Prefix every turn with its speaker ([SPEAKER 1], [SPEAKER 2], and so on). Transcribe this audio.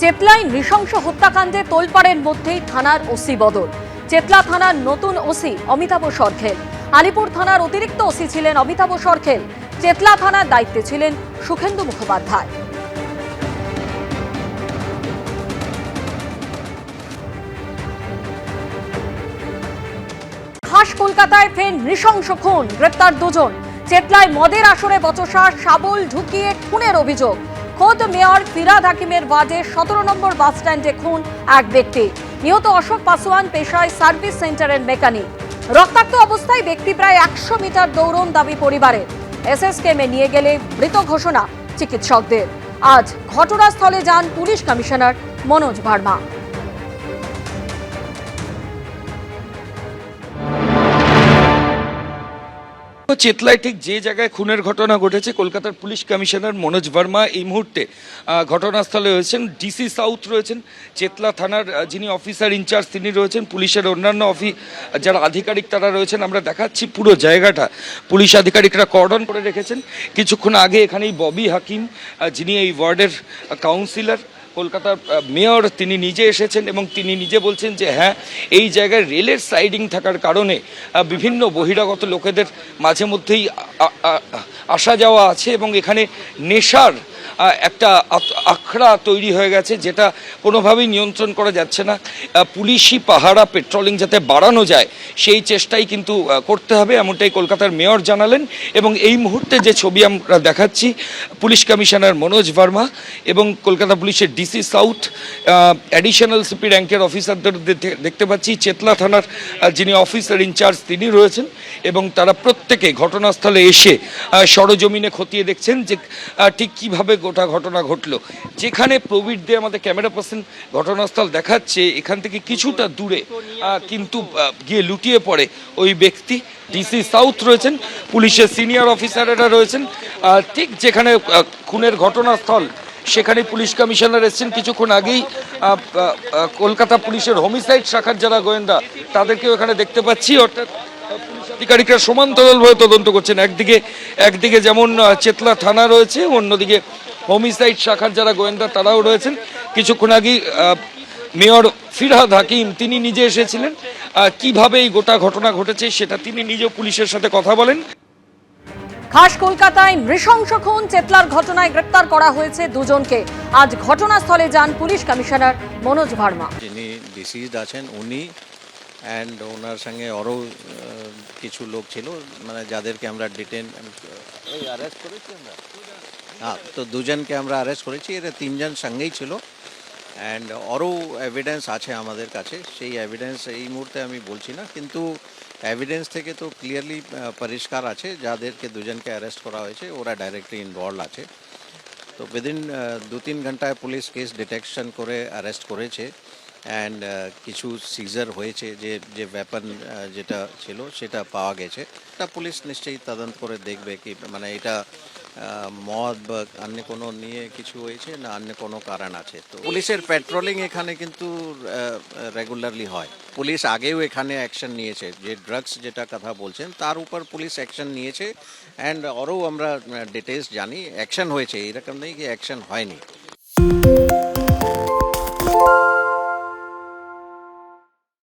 [SPEAKER 1] চেতলায় নৃশংস হত্যাকাণ্ডে তোলপাড়ের মধ্যেই থানার ওসি বদল। চেতলা থানার নতুন ওসি অমিতাভ সরখেল। আলিপুর থানার অতিরিক্ত ওসি ছিলেন অমিতাভ সরখেল। চেতলা থানার দায়িত্বে ছিলেন সুখেন্দু মুখোপাধ্যায়। খাস কলকাতায় ফের নৃশংস খুন, গ্রেপ্তার দুজন। চেতলায় মদের আসরে বচসা, শাবল ঢুকিয়ে খুনের অভিযোগ। খোদ মেয়র ফিরাদ হাকিমের বাজে সতেরো নম্বর বাস স্ট্যান্ডে খুন এক ব্যক্তি। নিহত অশোক পাসোয়ান পেশায় সার্ভিস সেন্টারের মেকানিক। রক্তাক্ত অবস্থায় ব্যক্তি প্রায় একশো মিটার দৌড়ন দাবি পরিবারের। এসএসকেমে নিয়ে গেলে মৃত ঘোষণা চিকিৎসকদের। আজ ঘটনাস্থলে যান পুলিশ কমিশনার মনোজ ভার্মা।
[SPEAKER 2] চেতলায় ঠিক যে জায়গায় খুনের ঘটনা ঘটেছে, কলকাতার পুলিশ কমিশনার মনোজ ভার্মা এই মুহূর্তে ঘটনাস্থলে রয়েছেন। ডিসি সাউথ রয়েছেন, চেতলা থানার যিনি অফিসার ইনচার্জ, তিনি রয়েছেন। পুলিশের অন্যান্য অফি, যারা আধিকারিক তারা রয়েছেন। আমরা দেখাচ্ছি পুরো জায়গাটা। পুলিশ আধিকারিকরা কর্ডন করে রেখেছেন। কিছুক্ষণ আগে এখানেই ববি হাকিম যিনি এই ওয়ার্ডের কাউন্সিলর কলকাতার মেয়র তিনি নিজে এসেছেন এবং তিনি নিজে বলছেন যে হ্যাঁ এই জায়গায় রেলের সাইডিং থাকার কারণে বিভিন্ন বহিরাগত লোকেদের মাঝে মধ্যেই আসা যাওয়া আছে এবং এখানে নেশার একটা আখড়া তৈরি হয়ে গেছে যেটা কোনোভাবেই নিয়ন্ত্রণ করা যাচ্ছে না। পুলিশি পাহারা পেট্রোলিং যাতে বাড়ানো যায়, সেই চেষ্টাই কিন্তু করতে হবে, এমনটাই কলকাতার মেয়র জানালেন। এবং এই মুহূর্তে যে ছবি আমরা দেখাচ্ছি, পুলিশ কমিশনার মনোজ ভার্মা এবং কলকাতা পুলিশের ডিসি সাউথ অ্যাডিশনাল সিপি র্যাঙ্কের অফিসারদের দেখতে পাচ্ছি। চেতলা থানার যিনি অফিসার ইনচার্জ তিনি রয়েছেন। এবং তারা প্রত্যেকে ঘটনাস্থলে এসে সরজমিনে খতিয়ে দেখছেন যে ঠিক কীভাবে গোটা ঘটনা ঘটলো। যেখানে প্রবীর দে আমাদের ক্যামেরা পার্সন ঘটনাস্থল দেখাচ্ছে, এখান থেকে কিছুটা দূরে কিন্তু গিয়ে লুটিয়ে পড়ে ওই ব্যক্তি। ডিসি সাউথ রয়েছেন, পুলিশের সিনিয়র অফিসারেরা রয়েছেন ঠিক যেখানে খুনের ঘটনাস্থল, সেখানে পুলিশ কমিশনার এসেছেন কিছুক্ষণ আগেই। কলকাতা পুলিশের হোমিসাইড শাখার যারা গোয়েন্দা, তাদেরকেও এখানে দেখতে পাচ্ছি, অর্থাৎ আধিকারিকরা সমান্তরালভাবে তদন্ত করছেন। একদিকে একদিকে যেমন চেতলা থানা রয়েছে, অন্যদিকে হোমিসাইড শাখার যারা গোয়েন্দা তারাও রয়েছেন। কিছুক্ষণ আগেই মেয়র ফিরহাদ হাকিম তিনি নিজে এসেছিলেন। কীভাবে এই গোটা ঘটনা ঘটেছে সেটা তিনি নিজেও পুলিশের সাথে কথা বলেন।
[SPEAKER 1] খাস কলকাতায় নৃশংস খুন চেতলার ঘটনায় গ্রেপ্তার করা হয়েছে দুজনকে। আজ ঘটনাস্থলে যান পুলিশ কমিশনার মনোজ ভার্মা।
[SPEAKER 3] যিনি ডিসিজড আছেন উনি অ্যান্ড ওনার সঙ্গে আরও কিছু লোক ছিল মানে যাদেরকে আমরা ডিটেন এই অ্যারেস্ট করেছি আমরা। হ্যাঁ তো দুজনকে আমরা অ্যারেস্ট করেছি। এরা তিনজন সঙ্গেই ছিল। অ্যান্ড আরও এভিডেন্স আছে আমাদের কাছে। সেই এভিডেন্স এই মুহূর্তে আমি বলছি না। কিন্তু এভিডেন্স থেকে তো ক্লিয়ারলি পরিষ্কার আছে। যাদেরকে দুজনকে অ্যারেস্ট করা হয়েছে, ওরা ডাইরেক্টলি ইনভলভ আছে। তো উইদিন দু তিন ঘন্টায় পুলিশ কেস ডিটেকশন করে অ্যারেস্ট করেছে। অ্যান্ড কিছু সিজার হয়েছে যে যে ওয়েপন যেটা ছিল, সেটা পাওয়া গেছে। এটা পুলিশ নিশ্চয়ই তদন্ত করে দেখবে কি মানে এটা মদ বা অন্য কোনো নিয়ে কিছু হয়েছে না অন্য কোনো কারণ আছে? তো পুলিশের পেট্রোলিং এখানে কিন্তু রেগুলারলি হয়। পুলিশ আগেও এখানে অ্যাকশন নিয়েছে। যে ড্রাগস যেটা কথা বলছেন, তার উপর পুলিশ অ্যাকশন নিয়েছে অ্যান্ড আরও আমরা ডিটেলস জানি। অ্যাকশন হয়েছে, এরকম নেই কি অ্যাকশন হয়নি।